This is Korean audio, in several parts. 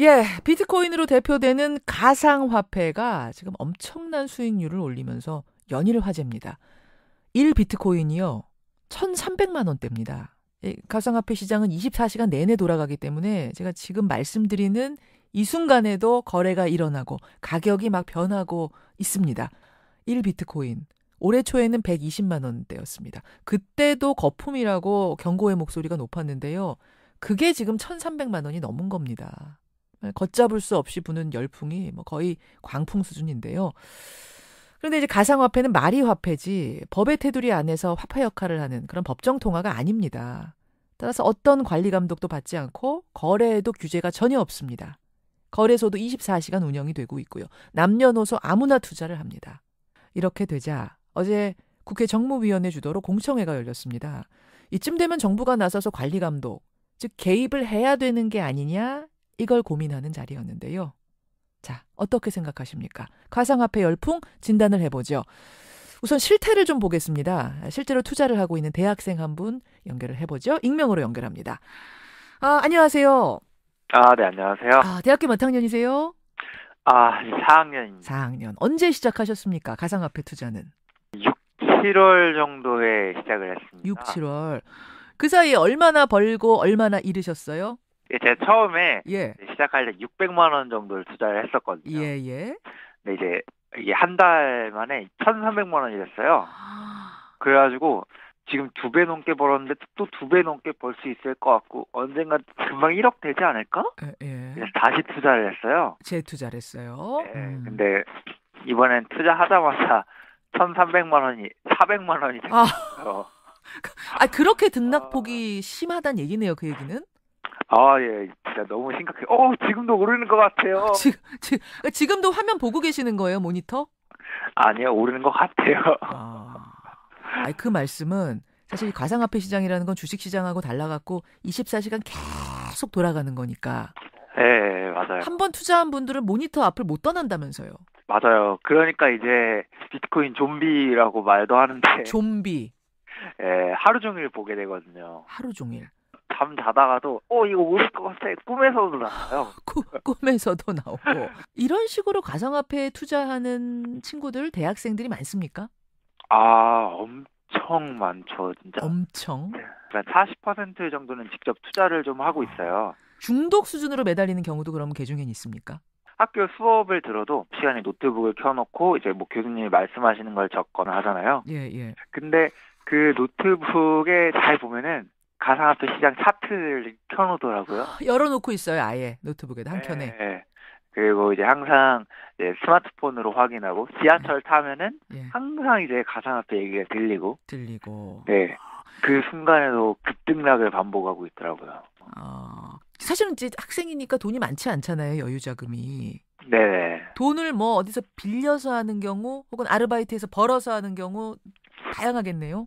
예, 비트코인으로 대표되는 가상화폐가 지금 엄청난 수익률을 올리면서 연일 화제입니다. 1 비트코인이요. 1,300만 원대입니다. 가상화폐 시장은 24시간 내내 돌아가기 때문에 제가 지금 말씀드리는 이 순간에도 거래가 일어나고 가격이 막 변하고 있습니다. 1 비트코인. 올해 초에는 120만 원대였습니다. 그때도 거품이라고 경고의 목소리가 높았는데요. 그게 지금 1,300만 원이 넘은 겁니다. 걷잡을 수 없이 부는 열풍이 뭐 거의 광풍 수준인데요. 그런데 이제 가상화폐는 말이 화폐지 법의 테두리 안에서 화폐 역할을 하는 그런 법정 통화가 아닙니다. 따라서 어떤 관리 감독도 받지 않고 거래에도 규제가 전혀 없습니다. 거래소도 24시간 운영이 되고 있고요. 남녀노소 아무나 투자를 합니다. 이렇게 되자 어제 국회 정무위원회 주도로 공청회가 열렸습니다. 이쯤 되면 정부가 나서서 관리 감독, 즉 개입을 해야 되는 게 아니냐 이걸 고민하는 자리였는데요. 자, 어떻게 생각하십니까? 가상화폐 열풍 진단을 해보죠. 우선 실태를 좀 보겠습니다. 실제로 투자를 하고 있는 대학생 한 분 연결을 해보죠. 익명으로 연결합니다. 아, 안녕하세요. 아, 네, 안녕하세요. 아, 대학교 몇 학년이세요? 아, 4학년입니다. 4학년. 언제 시작하셨습니까? 가상화폐 투자는? 6, 7월 정도에 시작을 했습니다. 6, 7월. 그 사이에 얼마나 벌고 얼마나 잃으셨어요? 예, 제가 처음에 예. 시작할 때 600만 원 정도를 투자를 했었거든요. 예, 예. 근데 이제 이게 한 달 만에 1,300만 원이 됐어요. 그래가지고 지금 두 배 넘게 벌었는데 또 두 배 넘게 벌 수 있을 것 같고 언젠가 금방 1억 되지 않을까? 예, 예. 그래서 다시 투자를 했어요. 재투자를 했어요. 예, 음. 근데 이번엔 투자하자마자 1,300만 원이 400만 원이 아. 됐어요. 아, 그렇게 등락폭이 심하단 얘기네요, 그 얘기는. 아, 예, 진짜 너무 심각해요. 어, 지금도 오르는 것 같아요. 지금, 지금, 지금도 화면 보고 계시는 거예요, 모니터? 아니요, 오르는 것 같아요. 아, 그 말씀은 사실 이 가상화폐 시장이라는 건 주식 시장하고 달라갖고 24시간 계속 돌아가는 거니까 예, 맞아요. 한 번 투자한 분들은 모니터 앞을 못 떠난다면서요. 맞아요. 그러니까 이제 비트코인 좀비라고 말도 하는데, 좀비 예, 하루 종일 보게 되거든요. 하루 종일 잠 자다가도, 어, 이거 오를 것 같아. 꿈에서도 나와요. 꾸, 꿈에서도 나오고 이런 식으로 가상화폐에 투자하는 친구들 대학생들이 많습니까? 아, 엄청 많죠, 진짜. 엄청 그러니까 40% 정도는 직접 투자를 좀 하고 있어요. 중독 수준으로 매달리는 경우도 그럼 개중엔 있습니까? 학교 수업을 들어도 시간에 노트북을 켜놓고 이제 뭐 교수님이 말씀하시는 걸 적거나 하잖아요. 예, 예. 근데 그 노트북에 잘 보면은 가상화폐 시장 차트를 켜놓더라고요. 열어놓고 있어요, 아예 노트북에도 한 켠에. 예. 그리고 이제 항상 이제 스마트폰으로 확인하고 지하철 타면은 예, 항상 이제 가상화폐 얘기가 들리고 들리고. 네. 그 순간에도 급등락을 반복하고 있더라고요. 어, 사실은 이제 학생이니까 돈이 많지 않잖아요, 여유 자금이. 네. 돈을 뭐 어디서 빌려서 하는 경우 혹은 아르바이트에서 벌어서 하는 경우 다양하겠네요.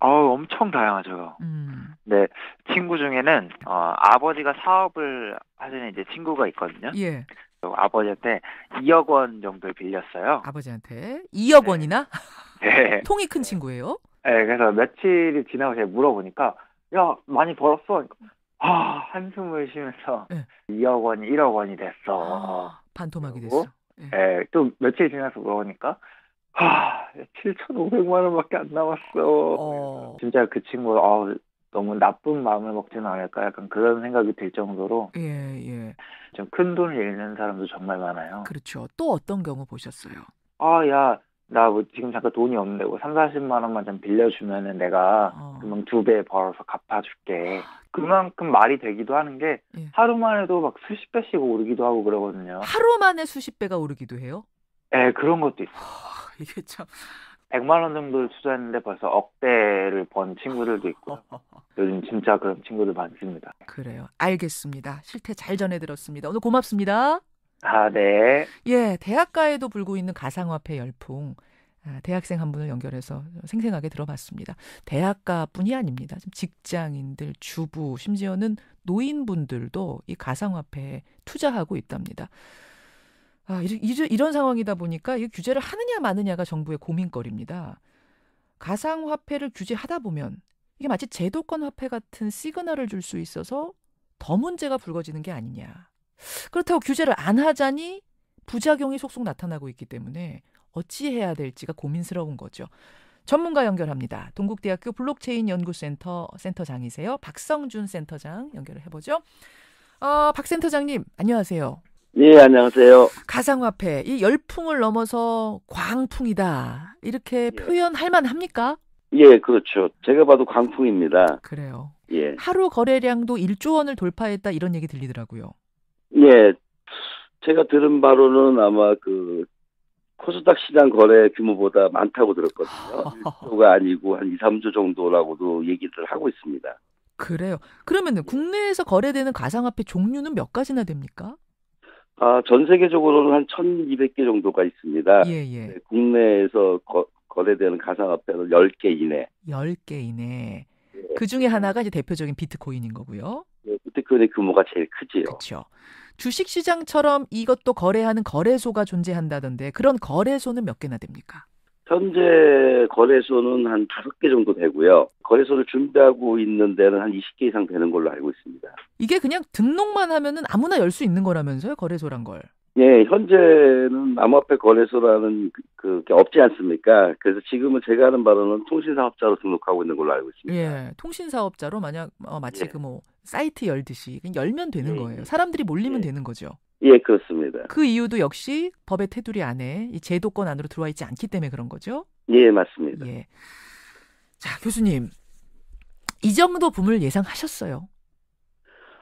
어우, 엄청 다양하죠. 음. 네. 친구 중에는 어, 아버지가 사업을 하시는 이제 친구가 있거든요. 예. 아버지한테 2억 원 정도를 빌렸어요. 아버지한테 2억 네. 원이나 네. 통이 큰 친구예요. 네, 그래서 며칠이 지나고 제가 물어보니까 야 많이 벌었어. 그러니까, 아 한숨을 쉬면서 네. 2억 원이 1억 원이 됐어. 아, 반토막이 그리고? 됐어. 예. 네, 또 며칠 지나서 물어보니까 아 7,500만 원밖에 안 남았어. 어. 진짜 그 친구가 아, 너무 나쁜 마음을 먹지는 않을까 약간 그런 생각이 들 정도로 예, 예. 좀 큰 돈을 잃는 사람도 정말 많아요. 그렇죠. 또 어떤 경우 보셨어요? 아, 야, 나 뭐 지금 잠깐 돈이 없는데 뭐 3, 40만 원만 좀 빌려주면은 내가 어. 금방 두 배 벌어서 갚아줄게. 그만큼 말이 되기도 하는 게 예. 하루만 해도 막 수십 배씩 오르기도 하고 그러거든요. 하루 만에 수십 배가 오르기도 해요. 예, 그런 것도 있어요. 아, 이게 참 100만 원 정도를 투자했는데 벌써 억대를 번 친구들도 있고 요즘 진짜 그런 친구들 많습니다. 그래요. 알겠습니다. 실태 잘 전해 들었습니다. 오늘 고맙습니다. 아, 네. 예, 대학가에도 불고 있는 가상화폐 열풍. 아, 대학생 한 분을 연결해서 생생하게 들어봤습니다. 대학가뿐이 아닙니다. 지금 직장인들, 주부, 심지어는 노인분들도 이 가상화폐에 투자하고 있답니다. 아, 이런, 이런- 상황이다 보니까 이 규제를 하느냐 마느냐가 정부의 고민거리입니다. 가상화폐를 규제하다 보면 이게 마치 제도권 화폐 같은 시그널을 줄 수 있어서 더 문제가 불거지는 게 아니냐. 그렇다고 규제를 안 하자니 부작용이 속속 나타나고 있기 때문에 어찌해야 될지가 고민스러운 거죠. 전문가 연결합니다. 동국대학교 블록체인 연구센터 센터장이세요. 박성준 센터장 연결을 해보죠. 어, 박 센터장님 안녕하세요. 예, 안녕하세요. 가상화폐 이 열풍을 넘어서 광풍이다 이렇게 예. 표현할 만합니까? 예, 그렇죠. 제가 봐도 광풍입니다. 그래요. 예. 하루 거래량도 1조 원을 돌파했다 이런 얘기 들리더라고요. 예. 제가 들은 바로는 아마 그 코스닥 시장 거래 규모보다 많다고 들었거든요. 1조가 아니고 한 2, 3조 정도라고도 얘기를 하고 있습니다. 그래요. 그러면은 국내에서 거래되는 가상화폐 종류는 몇 가지나 됩니까? 아, 전 세계적으로는 한 1200개 정도가 있습니다. 예, 예. 네, 국내에서 거, 거래되는 가상화폐는 10개 이내. 10개 이내. 예. 그 중에 하나가 이제 대표적인 비트코인인 거고요. 예, 비트코인의 규모가 제일 크지요. 그렇죠. 주식 시장처럼 이것도 거래하는 거래소가 존재한다던데 그런 거래소는 몇 개나 됩니까? 현재 거래소는 한 다섯 개 정도 되고요. 거래소를 준비하고 있는 데는 한 20개 이상 되는 걸로 알고 있습니다. 이게 그냥 등록만 하면은 아무나 열 수 있는 거라면서요, 거래소란 걸. 예, 현재는 암호화폐 거래소라는 그, 그게 없지 않습니까? 그래서 지금은 제가 하는 바로는 통신사업자로 등록하고 있는 걸로 알고 있습니다. 예, 통신 사업자로 만약 어, 마치 예. 그뭐 사이트 열듯이 그냥 열면 되는 예, 거예요. 예. 사람들이 몰리면 예. 되는 거죠. 예, 그렇습니다. 그 이유도 역시 법의 테두리 안에 이 제도권 안으로 들어와 있지 않기 때문에 그런 거죠. 예, 맞습니다. 예. 자, 교수님. 이 정도 붐을 예상하셨어요.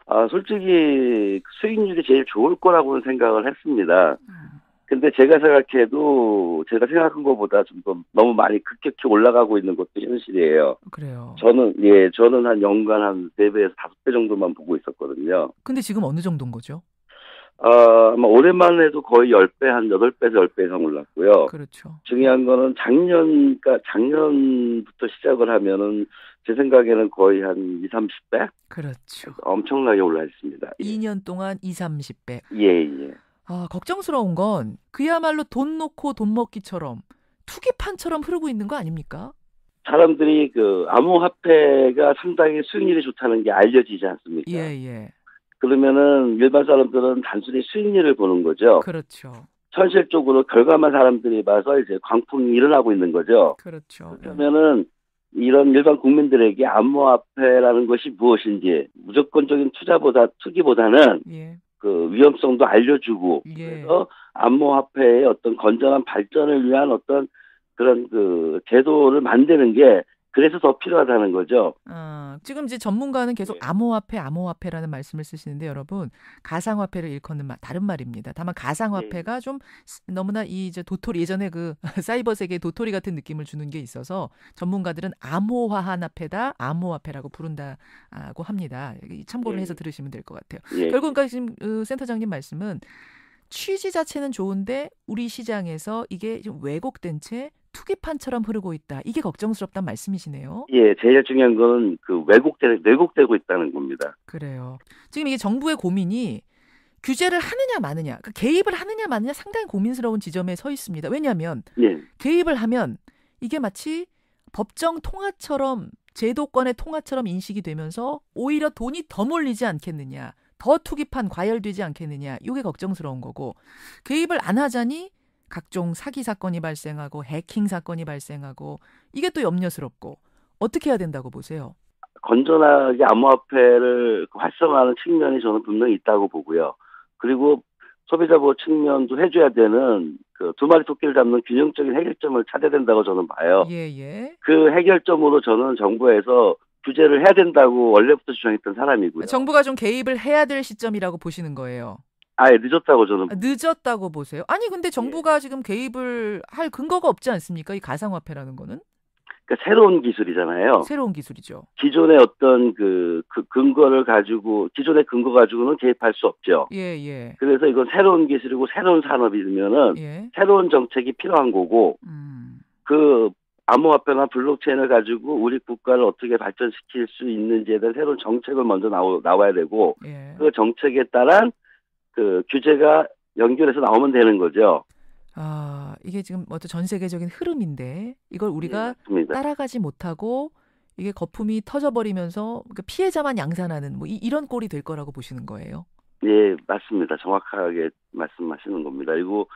아, 솔직히 수익률이 제일 좋을 거라고는 생각을 했습니다. 근데 제가 생각해도 제가 생각한 것보다 좀 더 너무 많이 급격히 올라가고 있는 것도 현실이에요. 그래요. 저는 예, 저는 한 연간 한 4배에서 5배 정도만 보고 있었거든요. 근데 지금 어느 정도인 거죠? 아, 아마 올해만 해도 거의 10배, 한 8배에서 10배 이상 올랐고요. 그렇죠. 중요한 거는 작년, 그러니까 작년부터 시작을 하면은 제 생각에는 거의 한 2, 30배? 그렇죠. 엄청나게 올라 있습니다. 예, 2년 동안 2, 30배. 예. 예. 아, 걱정스러운 건 그야말로 돈 놓고 돈 먹기처럼 투기판처럼 흐르고 있는 거 아닙니까? 사람들이 그 암호화폐가 상당히 수익률이 좋다는 게 알려지지 않습니까? 예, 예. 그러면은 일반 사람들은 단순히 수익률을 보는 거죠. 그렇죠. 현실적으로 결과만 사람들이 봐서 이제 광풍이 일어나고 있는 거죠. 그렇죠. 그러면은 이런 일반 국민들에게 암호화폐라는 것이 무엇인지 무조건적인 투자보다 투기보다는 예. 그 위험성도 알려주고 예. 그래서 암호화폐의 어떤 건전한 발전을 위한 어떤 그런 그 제도를 만드는 게 그래서 더 필요하다는 거죠. 아, 지금 이제 전문가는 계속 네. 암호화폐, 암호화폐라는 말씀을 쓰시는데 여러분 가상화폐를 일컫는 말, 다른 말입니다. 다만 가상화폐가 좀 스- 너무나 이 이제 도토리 예전에 그 사이버 세계 도토리 같은 느낌을 주는 게 있어서 전문가들은 암호화한 화폐다, 암호화폐라고 부른다고 합니다. 이 참고를 예. 해서 들으시면 될 것 같아요. 예. 결국 그러니까 지금 어, 센터장님 말씀은 취지 자체는 좋은데 우리 시장에서 이게 좀 왜곡된 채 투기판처럼 흐르고 있다. 이게 걱정스럽단 말씀이시네요. 예, 제일 중요한 거는 그 왜곡되, 왜곡되고 있다는 겁니다. 그래요. 지금 이게 정부의 고민이 규제를 하느냐 마느냐, 그러니까 개입을 하느냐 마느냐 상당히 고민스러운 지점에 서 있습니다. 왜냐하면 예, 개입을 하면 이게 마치 법정 통화처럼 제도권의 통화처럼 인식이 되면서 오히려 돈이 더 몰리지 않겠느냐, 더 투기판 과열되지 않겠느냐, 이게 걱정스러운 거고 개입을 안 하자니 각종 사기 사건이 발생하고 해킹 사건이 발생하고 이게 또 염려스럽고 어떻게 해야 된다고 보세요? 건전하게 암호화폐를 활성화하는 측면이 저는 분명히 있다고 보고요. 그리고 소비자 보호 측면도 해줘야 되는 그 두 마리 토끼를 잡는 균형적인 해결점을 찾아야 된다고 저는 봐요. 예, 예. 그 해결점으로 저는 정부에서 규제를 해야 된다고 원래부터 주장했던 사람이고요. 정부가 좀 개입을 해야 될 시점이라고 보시는 거예요. 아예 늦었다고 저는 아, 늦었다고 보세요. 아니 근데 정부가 지금 개입을 할 근거가 없지 않습니까? 이 가상화폐라는 거는 그러니까 새로운 기술이잖아요. 새로운 기술이죠. 기존의 어떤 그, 그 근거를 가지고 기존의 근거 가지고는 개입할 수 없죠. 예, 예. 그래서 이건 새로운 기술이고 새로운 산업이면은 예. 새로운 정책이 필요한 거고 음. 그 암호화폐나 블록체인을 가지고 우리 국가를 어떻게 발전시킬 수 있는지에 대한 새로운 정책을 먼저 나오, 나와야 되고 예. 그 정책에 따른 그 규제가 연결해서 나오면 되는 거죠. 아, 이게 지금 어떤 전 세계적인 흐름인데 이걸 우리가 예, 맞습니다. 따라가지 못하고 이게 거품이 터져버리면서 그 피해자만 양산하는 뭐 이, 이런 꼴이 될 거라고 보시는 거예요. 예, 맞습니다. 정확하게 말씀하시는 겁니다. 그리고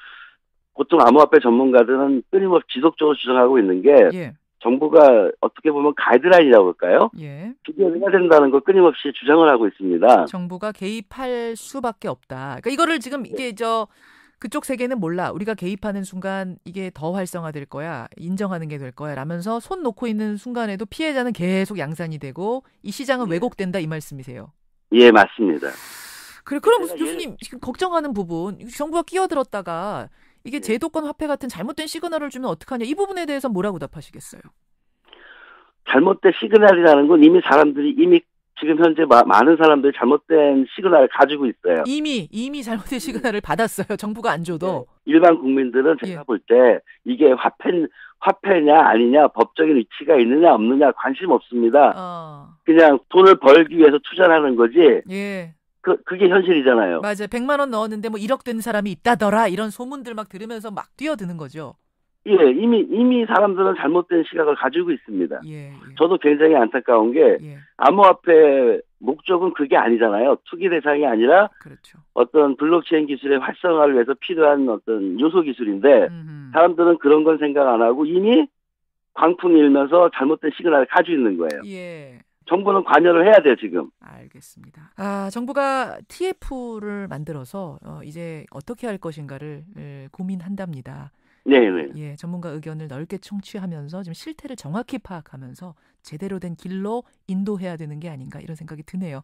보통 암호화폐 전문가들은 끊임없이 지속적으로 주장하고 있는 게 예. 정부가 어떻게 보면 가이드라인이라고 할까요? 예. 규제를 해야 된다는 걸 끊임없이 주장을 하고 있습니다. 정부가 개입할 수밖에 없다. 그러니까 이거를 지금 이게 저 그쪽 세계는 몰라. 우리가 개입하는 순간 이게 더 활성화될 거야. 인정하는 게 될 거야. 라면서 손 놓고 있는 순간에도 피해자는 계속 양산이 되고 이 시장은 네. 왜곡된다 이 말씀이세요. 예, 맞습니다. 그래 그럼 교수님 지금 걱정하는 부분 정부가 끼어들었다가 이게 네. 제도권 화폐 같은 잘못된 시그널을 주면 어떡하냐 이 부분에 대해서 뭐라고 답하시겠어요? 잘못된 시그널이라는 건 이미 사람들이 이미 지금 현재 마- 많은 사람들이 잘못된 시그널을 가지고 있어요. 이미 이미 잘못된 시그널을 받았어요. 정부가 안 줘도. 일반 국민들은 제가 예. 볼때 이게 화폐 화폐냐 아니냐 법적인 위치가 있느냐 없느냐 관심 없습니다. 어. 그냥 돈을 벌기 위해서 투자하는 거지. 예. 그 그게 현실이잖아요. 맞아요. 100만 원 넣었는데 뭐 1억 된 사람이 있다더라. 이런 소문들 막 들으면서 막 뛰어드는 거죠. 예, 이미 이미 사람들은 잘못된 시각을 가지고 있습니다. 예. 예. 저도 굉장히 안타까운 게 예. 암호화폐 목적은 그게 아니잖아요. 투기 대상이 아니라 그렇죠. 어떤 블록체인 기술의 활성화를 위해서 필요한 어떤 요소 기술인데 음흠. 사람들은 그런 건 생각 안 하고 이미 광풍이 일면서 잘못된 시그널을 가지고 있는 거예요. 예. 정부는 관여를 해야 돼요, 지금. 알겠습니다. 아, 정부가 TF를 만들어서 어, 이제 어떻게 할 것인가를 에, 고민한답니다. 네, 네. 예, 전문가 의견을 넓게 청취하면서 지금 실태를 정확히 파악하면서 제대로 된 길로 인도해야 되는 게 아닌가 이런 생각이 드네요.